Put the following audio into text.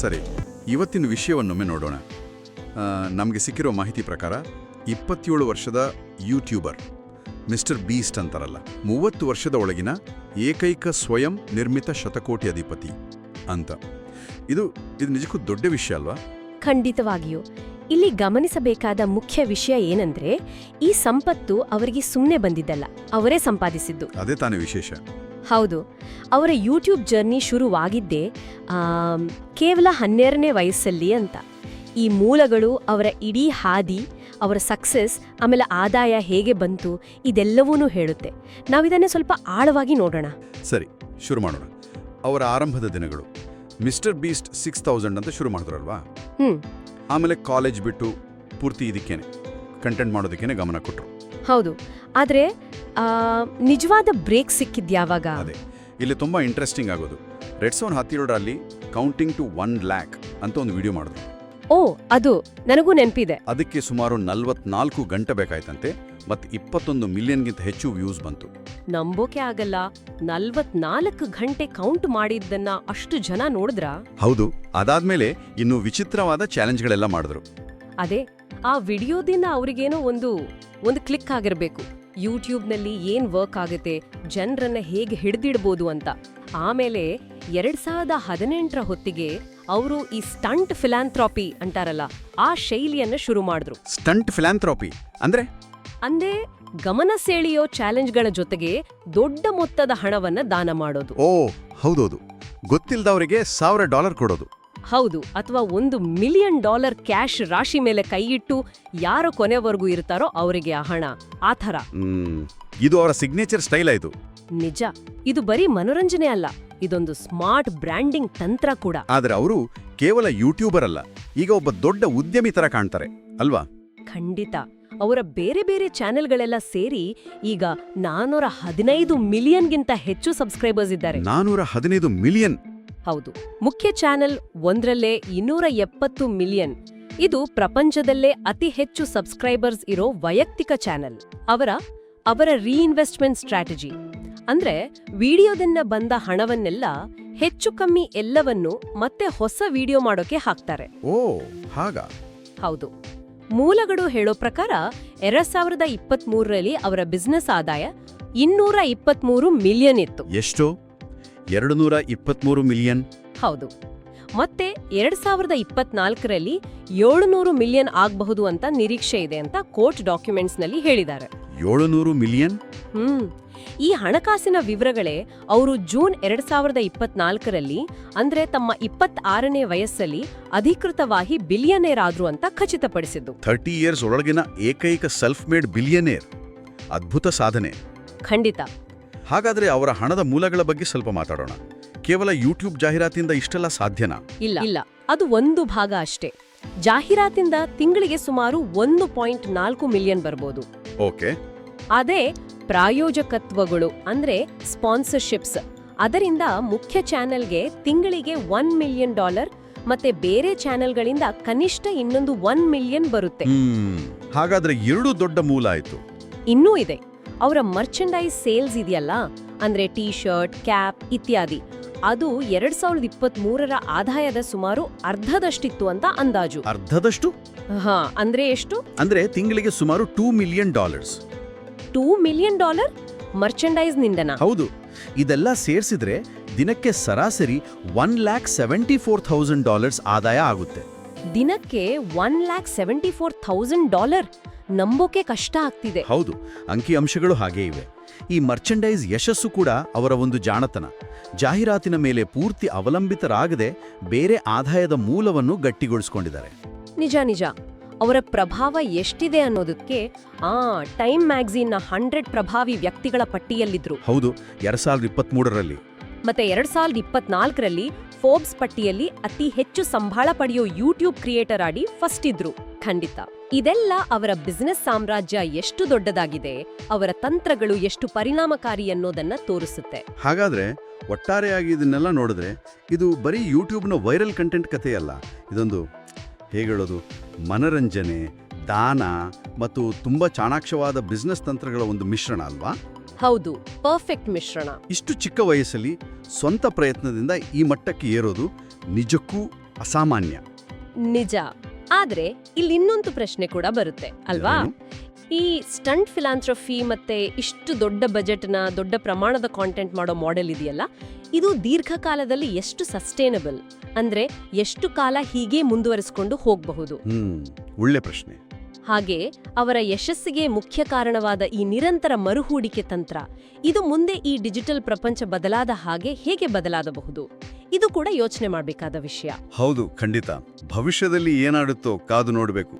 ಸರಿ ಇವತ್ತಿನ ವಿಷಯವನ್ನೊಮ್ಮೆ ನೋಡೋಣ. ನಮಗೆ ಸಿಕ್ಕಿರೋ ಮಾಹಿತಿ ಪ್ರಕಾರ ಇಪ್ಪತ್ತೇಳು ವರ್ಷದ ಯೂಟ್ಯೂಬರ್ ಮಿಸ್ಟರ್ ಬೀಸ್ಟ್ ಅಂತಾರಲ್ಲ ಮೂವತ್ತು ವರ್ಷದ ಒಳಗಿನ ಏಕೈಕ ಸ್ವಯಂ ನಿರ್ಮಿತ ಶತಕೋಟಿ ಅಧಿಪತಿ ಅಂತ. ಇದು ಇದು ನಿಜಕ್ಕೂ ದೊಡ್ಡ ವಿಷಯ ಅಲ್ವಾ? ಖಂಡಿತವಾಗಿಯೂ. ಇಲ್ಲಿ ಗಮನಿಸಬೇಕಾದ ಮುಖ್ಯ ವಿಷಯ ಏನಂದ್ರೆ ಈ ಸಂಪತ್ತು ಅವರಿಗೆ ಸುಮ್ಮನೆ ಬಂದಿದ್ದಲ್ಲ ಅವರೇ ಸಂಪಾದಿಸಿದ್ದು. ಅದೇ ತಾನೇ ವಿಶೇಷ. ಹೌದು. ಅವರ ಯೂಟ್ಯೂಬ್ ಜರ್ನಿ ಶುರುವಾಗಿದ್ದೇ ಕೇವಲ ಹನ್ನೆರಡನೇ ವಯಸ್ಸಲ್ಲಿ ಅಂತ. ಈ ಮೂಲಗಳು ಅವರ ಇಡೀ ಹಾದಿ ಅವರ ಸಕ್ಸಸ್ ಆಮೇಲೆ ಆದಾಯ ಹೇಗೆ ಬಂತು ಇದೆಲ್ಲವೂ ಹೇಳುತ್ತೆ. ನಾವಿದನ್ನೇ ಸ್ವಲ್ಪ ಆಳವಾಗಿ ನೋಡೋಣ. ಸರಿ ಶುರು ಮಾಡೋಣ. ಅವರ ಆರಂಭದ ದಿನಗಳು. ಮಿಸ್ಟರ್ ಬೀಸ್ಟ್ ಸಿಕ್ಸ್ ತೌಸಂಡ್ ಅಂತ ಶುರು ಮಾಡಿದ್ರಲ್ವಾ? ಹ್ಮ್. ಆಮೇಲೆ ಕಾಲೇಜ್ ಬಿಟ್ಟು ಪೂರ್ತಿ ಇದಕ್ಕೇನೆ. ಕಂಟೆಂಟ್ ಮಾಡೋದಕ್ಕೇನೆ ಗಮನ ಕೊಟ್ಟರು. ಹೌದು. ಆದ್ರೆ ನಿಜವಾದ ಬ್ರೇಕ್ ಸಿಕ್ಕಿದ್ಯಾವಾಗ ಅದೇ ಇಲ್ಲಿ ತುಂಬಾ ಇಂಟ್ರೆಸ್ಟಿಂಗ್ ಆಗೋದು. ರೆಡ್ ಸೋನ್ ಹತ್ತಿರೋಡ್ರಲ್ಲಿ ಕೌಂಟಿಂಗ್ ಟು ಒನ್ ಲ್ಯಾಕ್ ಅಂತ ಒಂದು ವಿಡಿಯೋ ಮಾಡಿದ್ರು. ಓ ಅದು ನನಗೂ ನೆನಪಿದೆ. ಅದಕ್ಕೆ ಸುಮಾರು ನಲ್ವತ್ನಾಲ್ಕು ಗಂಟೆ ಬೇಕಾಯ್ತಂತೆ ಮತ್ತೆ ಇಪ್ಪತ್ತೊಂದು ಮಿಲಿಯನ್ಗಿಂತ ಹೆಚ್ಚು ವ್ಯೂಸ್ ಬಂತು. ನಂಬೋಕೆ ಆಗಲ್ಲ ನಲ್ವತ್ನಾಲ್ಕು ಗಂಟೆ ಕೌಂಟ್ ಮಾಡಿದ್ದನ್ನ ಅಷ್ಟು ಜನ ನೋಡಿದ್ರ? ಹೌದು ಅದಾದ್ಮೇಲೆ ಇನ್ನು ವಿಚಿತ್ರವಾದ ಚಾಲೆಂಜ್ಗಳೆಲ್ಲ ಮಾಡಿದ್ರು. ಅದೇ ಆ ವಿಡಿಯೋದಿಂದ ಅವ್ರಿಗೇನೋ ಒಂದು ಒಂದು ಕ್ಲಿಕ್ ಆಗಿರ್ಬೇಕು. ಯೂಟ್ಯೂಬ್ನಲ್ಲಿ ಏನ್ ವರ್ಕ್ ಆಗುತ್ತೆ ಜನರನ್ನ ಹೇಗೆ ಹಿಡ್ದಿಡ್ಬೋದು ಅಂತ. ಆಮೇಲೆ ಎರಡ್ ಸಾವಿರದ ಹದಿನೆಂಟರ ಹೊತ್ತಿಗೆ ಅವರು ಈ ಸ್ಟಂಟ್ ಫಿಲಾಂಥ್ರಾಪಿ ಅಂತಾರಲ್ಲ ಆ ಶೈಲಿಯನ್ನ ಶುರು ಮಾಡಿದ್ರು. ಸ್ಟಂಟ್ ಫಿಲಾಂಥ್ರಾಪಿ ಅಂದ್ರೆ? ಅಂದೇ ಗಮನ ಸೆಳೆಯೋ ಚಾಲೆಂಜ್ಗಳ ಜೊತೆಗೆ ದೊಡ್ಡ ಮೊತ್ತದ ಹಣವನ್ನ ದಾನ ಮಾಡೋದು. ಓ ಹೌದೌದು. ಗೊತ್ತಿಲ್ಲದವರಿಗೆ ಸಾವಿರ ಡಾಲರ್ ಕೊಡೋದು. ಹೌದು ಅಥವಾ ಒಂದು ಮಿಲಿಯನ್ ಡಾಲರ್ ಕ್ಯಾಶ್ ರಾಶಿ ಮೇಲೆ ಕೈಯಿಟ್ಟು ಯಾರು ಕೊನೆವರೆಗೂ ಇರ್ತಾರೋ ಅವರಿಗೆ ಆ ಹಣ. ಆ ಥರ. ಇದು ಅವರ ಸಿಗ್ನೇಚರ್ ಸ್ಟೈಲ್ ಆಯ್ತು ನಿಜ. ಇದು ಬರೀ ಮನೋರಂಜನೆ ಅಲ್ಲ ಇದೊಂದು ಸ್ಮಾರ್ಟ್ ಬ್ರ್ಯಾಂಡಿಂಗ್ ತಂತ್ರ ಕೂಡ. ಆದ್ರೆ ಅವರು ಕೇವಲ ಯೂಟ್ಯೂಬರ್ ಅಲ್ಲ ಈಗ ಒಬ್ಬ ದೊಡ್ಡ ಉದ್ಯಮಿ ತರ ಕಾಣ್ತಾರೆ ಅಲ್ವಾ? ಖಂಡಿತ. ಅವರ ಬೇರೆ ಬೇರೆ ಚಾನೆಲ್ಗಳೆಲ್ಲ ಸೇರಿ ಈಗ ನಾನೂರ ಹದಿನೈದು ಮಿಲಿಯನ್ಗಿಂತ ಹೆಚ್ಚು ಸಬ್ಸ್ಕ್ರೈಬರ್ಸ್ ಇದ್ದಾರೆ. ನಾನೂರ ಹದಿನೈದು ಮಿಲಿಯನ್ ಹೌದು. ಮುಖ್ಯ ಚಾನೆಲ್ ಒಂದ್ರಲ್ಲೇ ಇನ್ನೂರ ಎಪ್ಪತ್ತು ಮಿಲಿಯನ್. ಇದು ಪ್ರಪಂಚದಲ್ಲೇ ಅತಿ ಹೆಚ್ಚು ಸಬ್ಸ್ಕ್ರೈಬರ್ಸ್ ಇರೋ ವೈಯಕ್ತಿಕ ಚಾನೆಲ್. ಅವರ ಅವರ ರೀಇನ್ವೆಸ್ಟ್ಮೆಂಟ್ ಸ್ಟ್ರಾಟಜಿ ಅಂದ್ರೆ ವಿಡಿಯೋದಿಂದ ಬಂದ ಹಣವನ್ನೆಲ್ಲ ಹೆಚ್ಚು ಕಮ್ಮಿ ಎಲ್ಲವನ್ನು ಮತ್ತೆ ಹೊಸ ವಿಡಿಯೋ ಮಾಡೋಕೆ ಹಾಕ್ತಾರೆ. ಓ ಹಾಗ. ಹೌದು. ಮೂಲಗಳು ಹೇಳೋ ಪ್ರಕಾರ ಎರಡ್ ಸಾವಿರದ ಇಪ್ಪತ್ಮೂರರಲ್ಲಿ ಅವರ ಬಿಸ್ನೆಸ್ ಆದಾಯ ಇನ್ನೂರ ಇಪ್ಪತ್ಮೂರು ಮಿಲಿಯನ್ ಇತ್ತು. ಎಷ್ಟು? ಎರಡು ನೂರ ಇಪ್ಪತ್ಮೂರು ಮಿಲಿಯನ್. ಹೌದು. ಮತ್ತೆ ಎರಡ್ ಸಾವಿರದ ಇಪ್ಪತ್ನಾಲ್ಕರಲ್ಲಿ ಏಳುನೂರು ಮಿಲಿಯನ್ ಆಗಬಹುದು ಅಂತ ನಿರೀಕ್ಷೆ ಇದೆ ಅಂತ ಕೋರ್ಟ್ ಡಾಕ್ಯುಮೆಂಟ್ಸ್ನಲ್ಲಿ ಹೇಳಿದ್ದಾರೆ. ಏಳುನೂರು ಮಿಲಿಯನ್? ಹ್ಮ್. ಈ ಹಣಕಾಸಿನ ವಿವರಗಳೇ ಅವರು ಜೂನ್ ಎರಡ್ ಸಾವಿರದ ಇಪ್ಪತ್ನಾಲ್ಕರಲ್ಲಿ ಅಂದ್ರೆ ತಮ್ಮ ಇಪ್ಪತ್ತಾರನೇ ವಯಸ್ಸಲ್ಲಿ ಅಧಿಕೃತವಾಗಿ ಬಿಲಿಯನೇರ್ ಆದ್ರು ಅಂತ ಖಚಿತಪಡಿಸಿದ್ದು. ಥರ್ಟಿ ಇಯರ್ಸ್ ಒಳಗಿನ ಏಕೈಕ ಸೆಲ್ಫ್ ಮೇಡ್ ಬಿಲಿಯನೇರ್. ಅದ್ಭುತ ಸಾಧನೆ. ಖಂಡಿತ. ಹಾಗಾದ್ರೆ ಅವರ ಹಣದ ಮೂಲಗಳ ಬಗ್ಗೆ ಸ್ವಲ್ಪ ಮಾತಾಡೋಣ. ಕೇವಲ ಯೂಟ್ಯೂಬ್ ಜಾಹೀರಾತಿಂದ ಇಷ್ಟೆಲ್ಲ ಸಾಧ್ಯನಾ? ಇಲ್ಲ. ಇಲ್ಲ. ಅದು ಒಂದು ಭಾಗ ಅಷ್ಟೇ. ಜಾಹೀರಾತಿಂದ ತಿಂಗಳಿಗೆ ಸುಮಾರು ಒಂದು ಪಾಯಿಂಟ್ ನಾಲ್ಕು ಮಿಲಿಯನ್ ಬರ್ಬೋದು. ಓಕೆ. ಅದೇ ಪ್ರಾಯೋಜಕತ್ವಗಳು ಅಂದ್ರೆ ಸ್ಪಾನ್ಸರ್ಶಿಪ್ಸ್. ಅದರಿಂದ ಮುಖ್ಯ ಚಾನೆಲ್ಗೆ ತಿಂಗಳಿಗೆ ಒನ್ ಮಿಲಿಯನ್ ಡಾಲರ್ ಮತ್ತೆ ಬೇರೆ ಚಾನೆಲ್ಗಳಿಂದ ಕನಿಷ್ಠ ಇನ್ನೊಂದು ಒನ್ ಮಿಲಿಯನ್ ಬರುತ್ತೆ. ಹಾಗಾದ್ರೆ ಎರಡು ದೊಡ್ಡ ಮೂಲ ಆಯ್ತು. ಇನ್ನೂ ಇದೆ. ಅವರ ಮರ್ಚೆಂಡೈಸ್ ಸೇಲ್ಸ್ ಇದೆಯಲ್ಲ? ಅಂದ್ರೆ ಟೀ ಶರ್ಟ್ ಕ್ಯಾಪ್ ಇತ್ಯಾದಿ. ಅದು ಎರಡ್ ಸಾವಿರದ ಇಪ್ಪತ್ತ್ ಮೂರರ ಆದಾಯದ ಸುಮಾರು ಅರ್ಧದಷ್ಟಿತ್ತು ಅಂತ ಅಂದಾಜು. ಅರ್ಧದಷ್ಟು? ಹಾ ಅಂದ್ರೆ ಎಷ್ಟು? ಅಂದ್ರೆ ತಿಂಗಳಿಗೆ ಸುಮಾರು two million dollars two million dollar merchandise ನಿಂದನ? ಹೌದು. ಇದೆಲ್ಲ ಸೇರಿಸಿದ್ರೆ ದಿನಕ್ಕೆ ಸರಾಸರಿ one lakh seventy four thousand dollars ಆದಾಯ ಆಗುತ್ತೆ. ದಿನಕ್ಕೆ one lakh seventy four thousand dollar ನಂಬೋಕೆ ಕಷ್ಟ ಆಗ್ತಿದೆ. ಹೌದು ಅಂಕಿಅಂಶಗಳು ಹಾಗೇ ಇವೆ. ಈ ಮರ್ಚೆಂಡೈಸ್ ಯಶಸ್ಸು ಕೂಡ ಅವರ ಒಂದು ಜಾಣತನ. ಜಾಹೀರಾತಿನ ಮೇಲೆ ಪೂರ್ತಿ ಅವಲಂಬಿತರಾಗದೆ ಬೇರೆ ಆದಾಯದ ಮೂಲವನ್ನು ಗಟ್ಟಿಗೊಳಿಸಿಕೊಂಡಿದ್ದಾರೆ. ನಿಜ ನಿಜ. ಅವರ ಪ್ರಭಾವ ಎಷ್ಟಿದೆ ಅನ್ನೋದಕ್ಕೆ ಆ ಟೈಮ್ ಮ್ಯಾಗಝೀನ್ನ ಹಂಡ್ರೆಡ್ ಪ್ರಭಾವಿ ವ್ಯಕ್ತಿಗಳ ಪಟ್ಟಿಯಲ್ಲಿದ್ರು. ಹೌದು ಎರಡ್ ಸಾವಿರದ ಇಪ್ಪತ್ಮೂರರಲ್ಲಿ. ಮತ್ತೆ ಎರಡ್ ಸಾವಿರದ ಇಪ್ಪತ್ನಾಲ್ಕರಲ್ಲಿ ಫೋರ್ಬ್ಸ್ ಪಟ್ಟಿಯಲ್ಲಿ ಅತಿ ಹೆಚ್ಚು ಸಂಬಳ ಪಡೆಯೋ ಯೂಟ್ಯೂಬ್ ಕ್ರಿಯೇಟರ್ ಆಡಿ ಫಸ್ಟ್ ಇದ್ರು. ಖಂಡಿತ. ಇದೆಲ್ಲ ಅವರ ಬಿಸ್ನೆಸ್ ಸಾಮ್ರಾಜ್ಯ ಎಷ್ಟು ದೊಡ್ಡದಾಗಿದೆ, ಅವರ ತಂತ್ರಗಳು ಎಷ್ಟು ಪರಿಣಾಮಕಾರಿ ಅನ್ನೋದನ್ನ ತೋರಿಸುತ್ತೆ. ಹಾಗಾದ್ರೆ ಒಟ್ಟಾರೆಯಾಗಿ ಇದನ್ನೆಲ್ಲ ನೋಡಿದ್ರೆ ಇದು ಬರೀ ಯೂಟ್ಯೂಬ್ನ ವೈರಲ್ ಕಂಟೆಂಟ್ ಕಥೆಯಲ್ಲ, ಇದೊಂದು ಹೇಗೇಳೋದು, ಮನರಂಜನೆ, ದಾನ ಮತ್ತು ತುಂಬ ಚಾಣಾಕ್ಷವಾದ ಬಿಸ್ನೆಸ್ ತಂತ್ರಗಳ ಒಂದು ಮಿಶ್ರಣ ಅಲ್ವಾ? ಹೌದು ಪರ್ಫೆಕ್ಟ್ ಮಿಶ್ರಣ. ಇಷ್ಟು ಚಿಕ್ಕ ವಯಸ್ಸಲ್ಲಿ ಸ್ವಂತ ಪ್ರಯತ್ನದಿಂದ ಈ ಮಟ್ಟಕ್ಕೆ ಏರೋದು ನಿಜಕ್ಕೂ ಅಸಾಮಾನ್ಯ. ನಿಜ. ಆದ್ರೆ ಇಲ್ಲಿ ಇನ್ನೊಂದು ಪ್ರಶ್ನೆ ಕೂಡ ಬರುತ್ತೆ ಅಲ್ವಾ? ಈ ಸ್ಟಂಟ್ ಫಿಲಾಂಥ್ರಫಿ ಮತ್ತೆ ಇಷ್ಟು ದೊಡ್ಡ ಬಜೆಟ್ನ ದೊಡ್ಡ ಪ್ರಮಾಣದ ಕಾಂಟೆಂಟ್ ಮಾಡೋ ಮಾಡೆಲ್ ಇದೆಯಲ್ಲ? ಇದು ದೀರ್ಘಕಾಲದಲ್ಲಿ ಎಷ್ಟು ಸಸ್ಟೇನಬಲ್ ಅಂದ್ರೆ ಎಷ್ಟು ಕಾಲ ಹೀಗೆ ಮುಂದುವರಿಸಿಕೊಂಡು ಹೋಗಬಹುದು? ಒಳ್ಳೆ ಪ್ರಶ್ನೆ. ಹಾಗೆ ಅವರ ಯಶಸ್ಸಿಗೆ ಮುಖ್ಯ ಕಾರಣವಾದ ಈ ನಿರಂತರ ಮರುಹೂಡಿಕೆ ತಂತ್ರ, ಇದು ಮುಂದೆ ಈ ಡಿಜಿಟಲ್ ಪ್ರಪಂಚ ಬದಲಾದ ಹಾಗೆ ಹೇಗೆ ಬದಲಾಗಬಹುದು? ಇದು ಕೂಡ ಯೋಚನೆ ಮಾಡಬೇಕಾದ ವಿಷಯ. ಹೌದು, ಖಂಡಿತ. ಭವಿಷ್ಯದಲ್ಲಿ ಏನಾಡುತ್ತೋ ಕಾದು ನೋಡಬೇಕು.